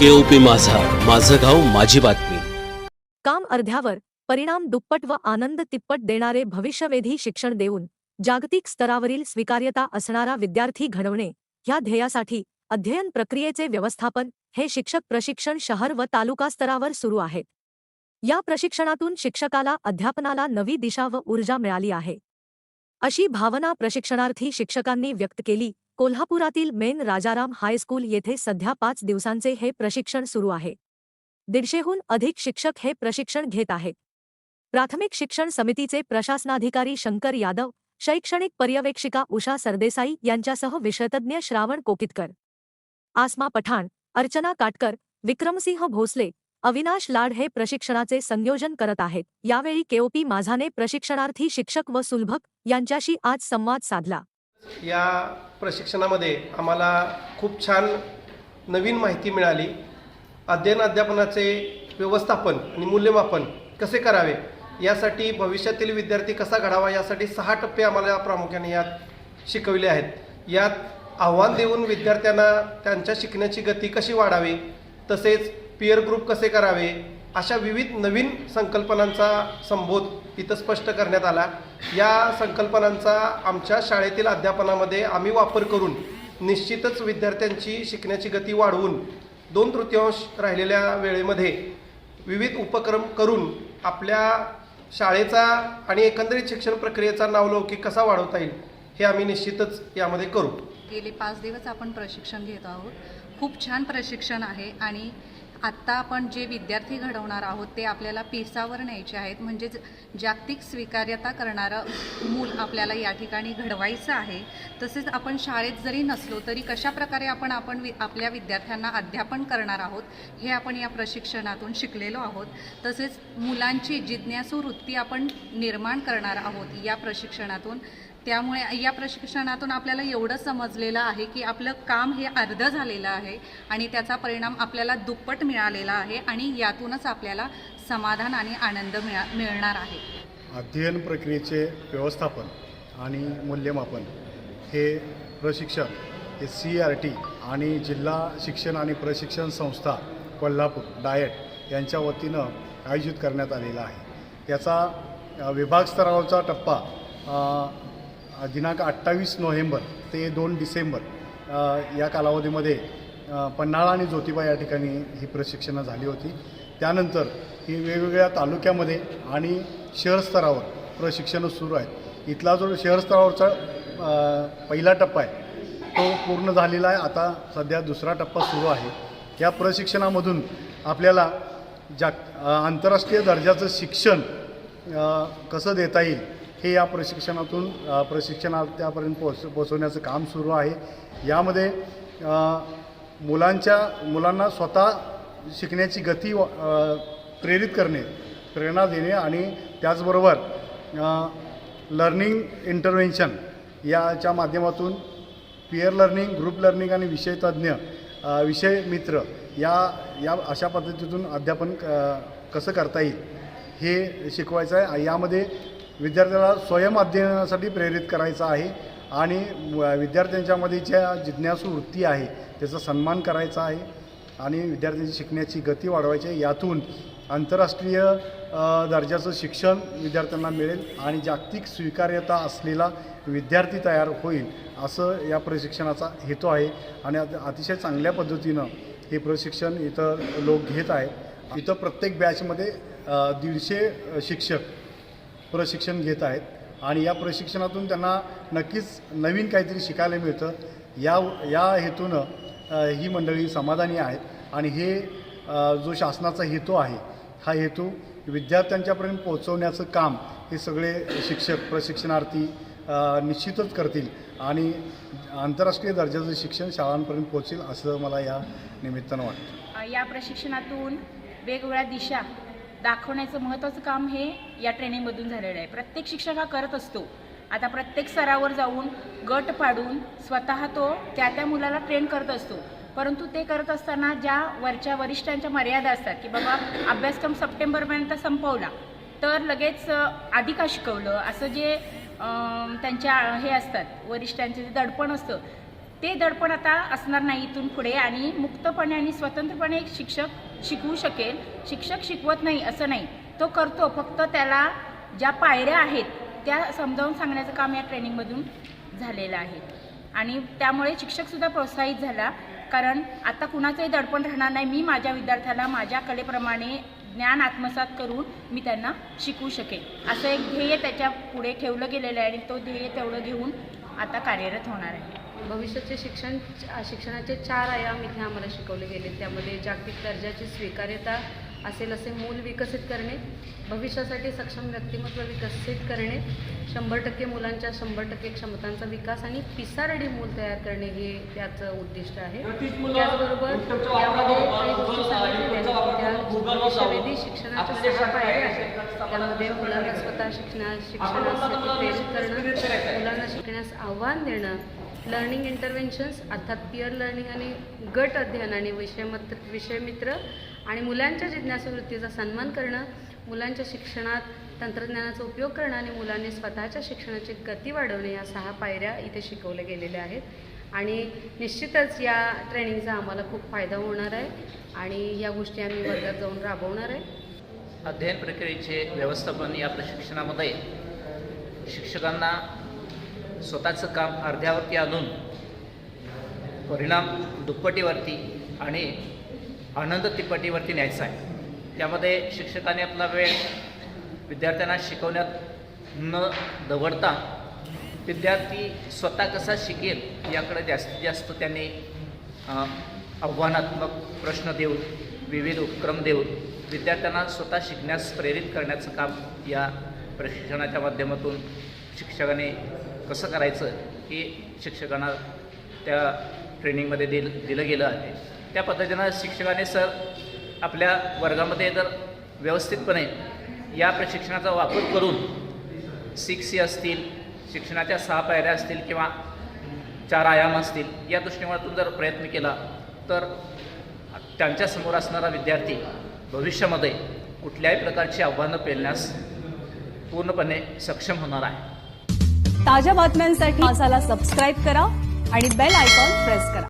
केओपी माझा. माझं गाव माझी बातमी. काम अर्ध्यावर परिणाम दुप्पट व आनंद तिप्पट देणारे भविष्यवेधी शिक्षण देऊन जागतिक स्तरावरील स्वीकार्यता असणारा विद्यार्थी घडवणे ह्या ध्येयासाठी अध्ययन प्रक्रियेचे व्यवस्थापन हे शिक्षक प्रशिक्षण शहर व तालुका स्तरावर सुरू आहेत. या प्रशिक्षणातून शिक्षकाला अध्यापनाला नवी दिशा व ऊर्जा मिळाली आहे. अशी भावना प्रशिक्षणार्थी शिक्षकांनी व्यक्त केली कोल्हापुरातील मेन राजाराम हायस्कूल येथे सध्या पाच दिवसांचे हे प्रशिक्षण सुरू आहे. दीडशेहून अधिक शिक्षक हे प्रशिक्षण घेत आहेत. प्राथमिक शिक्षण समितीचे प्रशासनाधिकारी शंकर यादव शैक्षणिक पर्यवेक्षिका उषा सरदेसाई यांच्यासह विषयतज्ञ श्रावण कोकितकर. आसमा पठाण अर्चना काटकर विक्रमसिंह भोसले अविनाश लाड हे प्रशिक्षणाचे संयोजन करत आहेत. यावेळी केओपी माझाने प्रशिक्षणार्थी शिक्षक व सुलभक यांच्याशी आज संवाद साधला. या प्रशिक्षणामध्ये आम्हाला खूप छान नवीन माहिती मिळाली. अध्ययन अध्यापनाचे व्यवस्थापन आणि मूल्यमापन कसे करावे यासाठी भविष्यातील विद्यार्थी कसा घडावा यासाठी सहा टप्पे आम्हाला प्रामुख्याने यात शिकवले आहेत. यात आव्हान देऊन विद्यार्थ्यांना त्यांच्या शिकण्याची गती कशी वाढावी तसेच पियर ग्रुप कसे करावे अशा विविध नवीन संकल्पनांचा संबोध इथं स्पष्ट करण्यात आला. या संकल्पनांचा आमच्या शाळेतील अध्यापनामध्ये आम्ही वापर करून निश्चितच विद्यार्थ्यांची शिकण्याची गती वाढवून दोन तृतीयांश राहिलेल्या वेळेमध्ये विविध उपक्रम करून आपल्या शाळेचा आणि एकंदरीत शिक्षण प्रक्रियेचा नावलौकिक कसा वाढवता येईल हे आम्ही निश्चितच यामध्ये करू. गेले पाच दिवस आपण प्रशिक्षण घेत आहोत. खूप छान प्रशिक्षण आहे आणि आत्ता आपण जे विद्यार्थी घडवणार आहोत ते आपल्याला पेसावर न्यायचे आहेत. म्हणजेच जागतिक स्वीकार्यता करणारं मूल आपल्याला या ठिकाणी घडवायचं आहे. तसेच आपण शाळेत जरी नसलो तरी कशाप्रकारे आपण आपण वि आपल्या विद्यार्थ्यांना अध्यापन करणार आहोत हे आपण या प्रशिक्षणातून शिकलेलो आहोत. तसेच मुलांची जिज्ञासू वृत्ती आपण निर्माण करणार आहोत या प्रशिक्षणातून. त्यामुळे या प्रशिक्षणातून आपल्याला एवढं समजलेलं आहे की आपलं काम हे अर्धं झालेलं आहे आणि त्याचा परिणाम आपल्याला दुप्पट मिळालेला आहे आणि यातूनच आपल्याला समाधान आणि आनंद मिळा मिळणार आहे. अध्ययन प्रक्रियेचे व्यवस्थापन आणि मूल्यमापन हे प्रशिक्षण हे सी आर टी आणि जिल्हा शिक्षण आणि प्रशिक्षण संस्था कोल्हापूर डायट यांच्या वतीनं आयोजित करण्यात आलेला आहे. याचा विभाग स्तरावरचा टप्पा दिनांक अठ्ठावीस नोव्हेंबर ते दोन डिसेंबर या कालावधीमध्ये पन्हाळा आणि ज्योतिबा या ठिकाणी ही प्रशिक्षणं झाली होती. त्यानंतर ही वेगवेगळ्या तालुक्यामध्ये आणि शहर स्तरावर प्रशिक्षणं सुरू आहेत. इथला जो शहर स्तरावरचा पहिला टप्पा आहे तो पूर्ण झालेला आहे. आता सध्या दुसरा टप्पा सुरू आहे. या प्रशिक्षणामधून आपल्याला जाग आंतरराष्ट्रीय दर्जाचं शिक्षण कसं देता येईल हे या प्रशिक्षणातून प्रशिक्षणार्थ्यापर्यंत पोहोच पोचवण्याचं काम सुरू आहे. यामध्ये मुलांच्या मुलांना स्वतः शिकण्याची गती प्रेरित करणे प्रेरणा देणे आणि त्याचबरोबर लर्निंग इंटरव्हेन्शन याच्या माध्यमातून पियर लर्निंग ग्रुप लर्निंग आणि विषयतज्ञ विषय मित्र या या अशा पद्धतीतून अध्यापन क- कसं करता येईल हे शिकवायचं आहे. यामध्ये विद्यार्थ्याला स्वयं अध्ययनासाठी प्रेरित करायचं आहे आणि विद्यार्थ्यांच्यामध्ये ज्या जिज्ञासू वृत्ती आहे त्याचा सन्मान करायचा आहे आणि विद्यार्थ्यांची शिकण्याची गती वाढवायची आहे. यातून आंतरराष्ट्रीय दर्जाचं शिक्षण विद्यार्थ्यांना मिळेल आणि जागतिक स्वीकार्यता असलेला विद्यार्थी तयार होईल असं या प्रशिक्षणाचा हेतू आहे. आणि अतिशय चांगल्या पद्धतीनं हे प्रशिक्षण इथं लोक घेत आहे इथं प्रत्येक बॅचमध्ये दीडशे शिक्षक प्रशिक्षण घेत आहेत. आणि या प्रशिक्षणातून त्यांना नक्कीच नवीन काहीतरी शिकायला मिळतं. या या हेतूनं ही मंडळी समाधानी आहेत. आणि हे जो शासनाचा हेतू आहे हा हेतू विद्यार्थ्यांच्यापर्यंत पोहोचवण्याचं काम हे सगळे शिक्षक प्रशिक्षणार्थी निश्चितच करतील. आणि आंतरराष्ट्रीय दर्जाचं शिक्षण शाळांपर्यंत पोहोचेल असं मला या निमित्तानं वाटतं. या प्रशिक्षणातून वेगवेगळ्या दिशा दाखवण्याचं महत्त्वाचं काम हे या ट्रेनिंगमधून झालेलं आहे. प्रत्येक शिक्षक हा करत असतो. आता प्रत्येक स्तरावर जाऊन गट पाडून स्वतः तो त्या त्या मुलाला ट्रेन करत असतो. परंतु ते करत असताना ज्या वरच्या वरिष्ठांच्या मर्यादा असतात की बाबा अभ्यासक्रम सप्टेंबरपर्यंत संपवला तर लगेच आधी का शिकवलं? असं जे त्यांच्या हे असतात वरिष्ठांचे जे दडपण असतं ते दडपण आता असणार नाही इथून पुढे आणि मुक्तपणे आणि स्वतंत्रपणे एक शिक्षक शिकवू शकेल. शिक्षक शिकवत नाही असं नाही. तो करतो फक्त त्याला ज्या पायऱ्या आहेत त्या समजावून सांगण्याचं काम या ट्रेनिंगमधून झालेलं आहे. आणि त्यामुळे शिक्षकसुद्धा प्रोत्साहित झाला. कारण आता कुणाचंही दडपण राहणार नाही. मी माझ्या विद्यार्थ्याला माझ्या कलेप्रमाणे ज्ञान आत्मसात करून मी त्यांना शिकवू शकेन. असं एक ध्येय त्याच्या पुढे ठेवलं गेलेलं आहे आणि तो ध्येय तेवढं घेऊन आता कार्यरत होणार आहे. भविष्याचे शिक्षण शिक्षणाचे चार आयाम इथे आम्हाला शिकवले गेले. त्यामध्ये जागतिक दर्जाची स्वीकार्यता असेल असे मूल विकसित करणे भविष्यासाठी सक्षम व्यक्तिमत्व विकसित करणे शंभर टक्के मुलांच्या शंभर टक्के क्षमतांचा विकास आणि पिसारडी मूल तयार करणे हे त्याचं उद्दिष्ट आहे. त्याचबरोबर यामध्ये काही गोष्टी सांगितलेल्या शिक्षणाच्या सहा पायऱ्या आहेत त्यामध्ये मुलांना स्वतः शिक्षणा शिक्षणासाठी प्रेरित करणं मुलांना शिकण्यास आव्हान देणं लर्निंग इंटरव्हेन्शन्स अर्थात पिअर लर्निंग आणि गट अध्ययन आणि विषयमत्र विषयमित्र आणि मुलांच्या जिज्ञासावृत्तीचा सन्मान करणं मुलांच्या शिक्षणात तंत्रज्ञानाचा उपयोग करणं आणि मुलांनी स्वतःच्या शिक्षणाची गती वाढवणे या सहा पायऱ्या इथे शिकवल्या गेलेल्या आहेत. आणि निश्चितच या ट्रेनिंगचा आम्हाला खूप फायदा होणार आहे आणि या गोष्टी आम्ही वर्गात जाऊन राबवणार आहे. अध्ययन प्रक्रियेचे व्यवस्थापन या प्रशिक्षणामध्ये शिक्षकांना स्वतःचं काम अर्ध्यावरती आणून परिणाम दुप्पटीवरती आणि आनंद तिप्पटीवरती न्यायचा आहे. त्यामध्ये शिक्षकाने आपला वेळ विद्यार्थ्यांना शिकवण्यात न दवडता विद्यार्थी स्वतः कसा शिकेल याकडे जास्तीत जास्त त्यांनी आव्हानात्मक प्रश्न देऊन विविध उपक्रम देऊन विद्यार्थ्यांना स्वतः शिकण्यास प्रेरित करण्याचं काम या प्रशिक्षणाच्या माध्यमातून शिक्षकाने कसं करायचं हे शिक्षकांना त्या ट्रेनिंगमध्ये दिल दिलं गेलं आहे. त्या पद्धतीनं शिक्षकाने सर आपल्या वर्गामध्ये जर व्यवस्थितपणे या प्रशिक्षणाचा वापर करून सिक्स सी असतील शिक्षणाच्या सहा पायऱ्या असतील किंवा चार आयाम असतील या दृष्टिकोनातून जर प्रयत्न केला तर त्यांच्यासमोर असणारा विद्यार्थी भविष्यामध्ये कुठल्याही प्रकारची आव्हानं पेलण्यास पूर्णपणे सक्षम होणार आहे. ताज्या बातम्यांसाठी माझाला सबस्क्राईब करा आणि बेल आयकॉन प्रेस करा.